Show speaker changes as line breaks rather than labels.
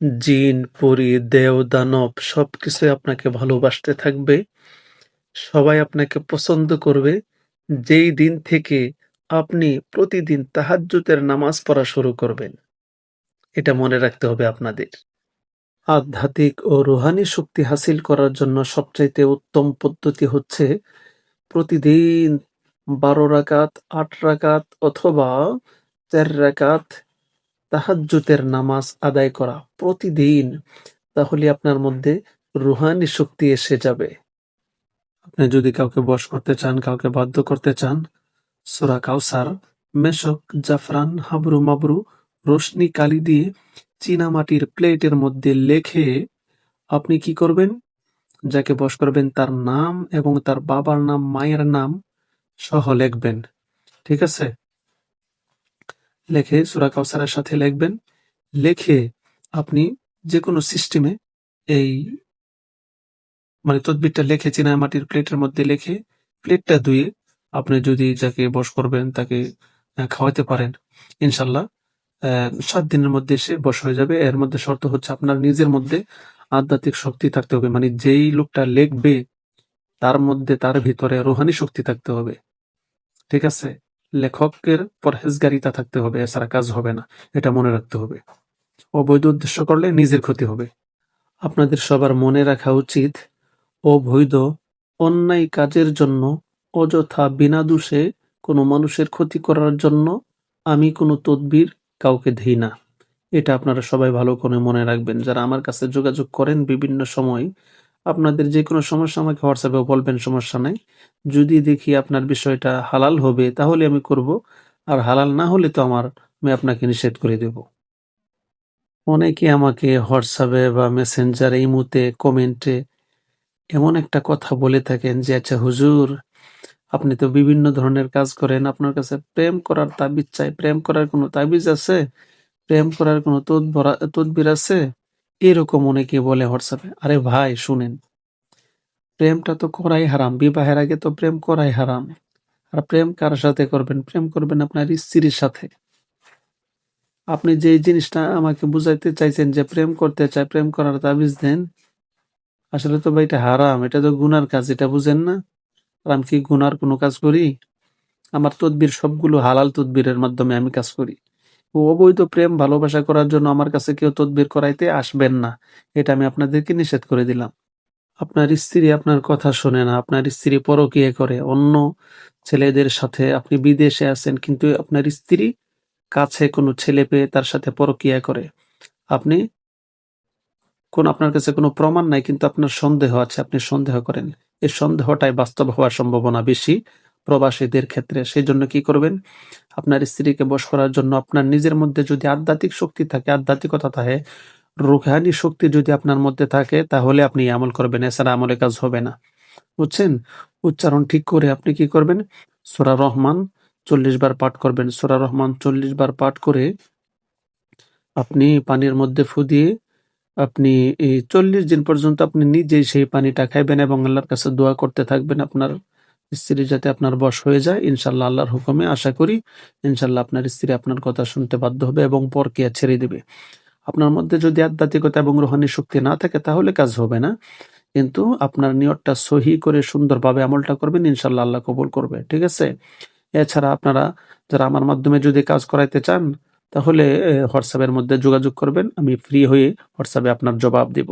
জিন, পরী, দেও, দানব সবকিছুই আপনাকে ভালোবাসতে থাকবে। সবাই আপনাকে পছন্দ করবে। যেই দিন থেকে আপনি প্রতিদিন তাহাজ্জুদের নামাজ পড়া শুরু করবেন। এটা মনে রাখতে হবে আপনাদের। আধ্যাত্মিক ও রুহানি শক্তি হাসিল করার জন্য সবচাইতে উত্তম পদ্ধতি হচ্ছে প্রতিদিন ১২ রাকাত, আট রাকাত অথবা ৪ রাকাত তাহাজ্জুদের নামাজ আদায় করা প্রতিদিন। তাহলে আপনার মধ্যে রুহানি শক্তি এসে যাবে। আপনি যদি কাউকে বশ করতে চান, কাউকে বাধ্য করতে চান, সূরা কাউসার, মেশক, জাফরান, হাবরু মাবরু, রোশনি কালি দিয়ে চীনামাটির প্লেটের মধ্যে লেখে আপনি কি করবেন? যাকে বশ করবেন তার নাম এবং তার বাবার নাম, মায়ের নাম সহ লেখবেন ঠিক আছে? লেখে সূরা কাউসারের সাথে লিখবেন। লেখে আপনি যেকোনো সিস্টেমে এই মানে তদবিরটা লিখে চীনামাটির প্লেটের মধ্যে লিখে প্লেটটা ধুয়ে আপনি যদি যাকে বস করবেন তাকে খাওয়াতে পারেন, ইনশাল্লাহ সাত দিনের মধ্যে সে বস হয়ে যাবে। এর মধ্যে শর্ত হচ্ছে আপনার নিজের মধ্যে আধ্যাত্মিক শক্তি থাকতে হবে। মানে যেই লোকটা লিখবে, তার মধ্যে তার ভিতরে রোহানি শক্তি থাকতে হবে। ঠিক আছে? লেখকের পরহেজগারিতা থাকতে হবে, এছাড়া কাজ হবে না, এটা মনে রাখতে হবে। অবৈধ উদ্দেশ্য করলে নিজের ক্ষতি হবে। আপনাদের সবার মনে রাখা উচিত, অবৈধ অন্যায় কাজের জন্য, অযথা বিনা দোষে কোনো মানুষের ক্ষতি করার জন্য আমি কোনো তদবির কাউকে দিই না। এটা আপনারা সবাই ভালো করে মনে রাখবেন। যারা আমার কাছে যোগাযোগ করেন বিভিন্ন সময় আপনাদের যে কোনো সমস্যা আমাকে হোয়াটসঅ্যাপে বলবেন, সমস্যা নাই। যদি দেখি আপনার বিষয়টা হালাল হবে, তাহলে আমি করব। আর হালাল না হলে তো আমার, আমি আপনাকে নিষেধ করে দেব। অনেকে আমাকে হোয়াটসঅ্যাপে বা মেসেঞ্জারে ইমুতে কমেন্টে এমন একটা কথা বলে থাকেন যে আচ্ছা হুজুর, আপনি তো বিভিন্ন ধরনের কাজ করেন। আপনার কাছে প্রেম করার তাবিজ চাই। প্রেম করার কোনো তাবিজ আছে? প্রেম করার কোনো তদবির আছে? এরকম অনেকে বলে হোয়াটসঅ্যাপে, আরে ভাই, শুনেন, প্রেমটা তো করাই হারাম, বিবাহের আগে তো প্রেম করাই হারাম। আর প্রেম কার সাথে করবেন? প্রেম করবেন আপনার স্ত্রীর সাথে। আপনি যে জিনিসটা আমাকে বুঝাইতে চাইছেন যে প্রেম করতে চাই প্রেম করার তাবিজ দেন, আসলে তো ভাই এটা হারাম, এটা তো গুনার কাজ, এটা বুঝেন না। আর আমি কি গুনার কোনো কাজ করি? আমার তদবির সবগুলো হালাল তদবিরের মাধ্যমে আমি কাজ করি। অবৈধ প্রেম ভালোবাসা করার জন্য আমার কাছে কেউ তদবির করাইতে আসবেন না। এটা আমি আপনাদেরকে নিষেধ করে দিলাম। আপনার স্ত্রী আপনার কথা শোনে না, আপনার স্ত্রী পরকীয়া করে, অন্য ছেলেদের সাথে আপনি বিদেশে আছেন, কিন্তু আপনার স্ত্রী কাছে কোনো ছেলে পেয়ে তার সাথে পরকীয়া করে। আপনি কোন, আপনার কাছে কোনো প্রমাণ নাই, কিন্তু আপনার সন্দেহ আছে, আপনি সন্দেহ করেন। এই সন্দেহটাই বাস্তব হওয়ার সম্ভাবনা বেশি। প্রবাসীদের ক্ষেত্রে সেই জন্য কি করবেন? আপনার স্ত্রীকে বশ করার জন্য আপনার নিজের মধ্যে যদি আধ্যাত্মিক শক্তি থাকে, আধ্যাত্মিকতা থাকে, রুহানি শক্তি যদি আপনার মধ্যে থাকে, তাহলে আপনি আমল করবেন, এছাড়া আমলে কাজ হবে না। বুঝছেন? উচ্চারণ ঠিক করে আপনি কি করবেন? সোরা রহমান চল্লিশ বার পাঠ করবেন। সোরা রহমান চল্লিশ বার পাঠ করে আপনি পানির মধ্যে ফু দিয়ে আপনি এই চল্লিশ দিন পর্যন্ত আপনি নিজেই সেই পানিটা খাইবেন এবং আল্লাহর কাছে দোয়া করতে থাকবেন আপনার স্ত্রী যাতে আপনার বশ হয়ে যায়, ইনশাল্লাহ আল্লাহর হুকুমে আশা করি, ইনশাল্লাহ আপনার স্ত্রী আপনার কথা শুনতে বাধ্য হবে এবং পরকিয়া ছেড়ে দেবে। আপনার মধ্যে যদি আধ্যাত্মিকতা এবং রোহানি শক্তি না থাকে, তাহলে কাজ হবে না। কিন্তু আপনার নিয়তটা সহি করে সুন্দরভাবে আমলটা করবেন, ইনশাল্লাহ আল্লাহ কবুল করবে, ঠিক আছে? এছাড়া আপনারা যারা আমার মাধ্যমে যদি কাজ করাইতে চান, তাহলে হোয়াটসঅ্যাপের মধ্যে যোগাযোগ করবেন, আমি ফ্রি হয়ে হোয়াটসঅ্যাপে আপনার জবাব দেব।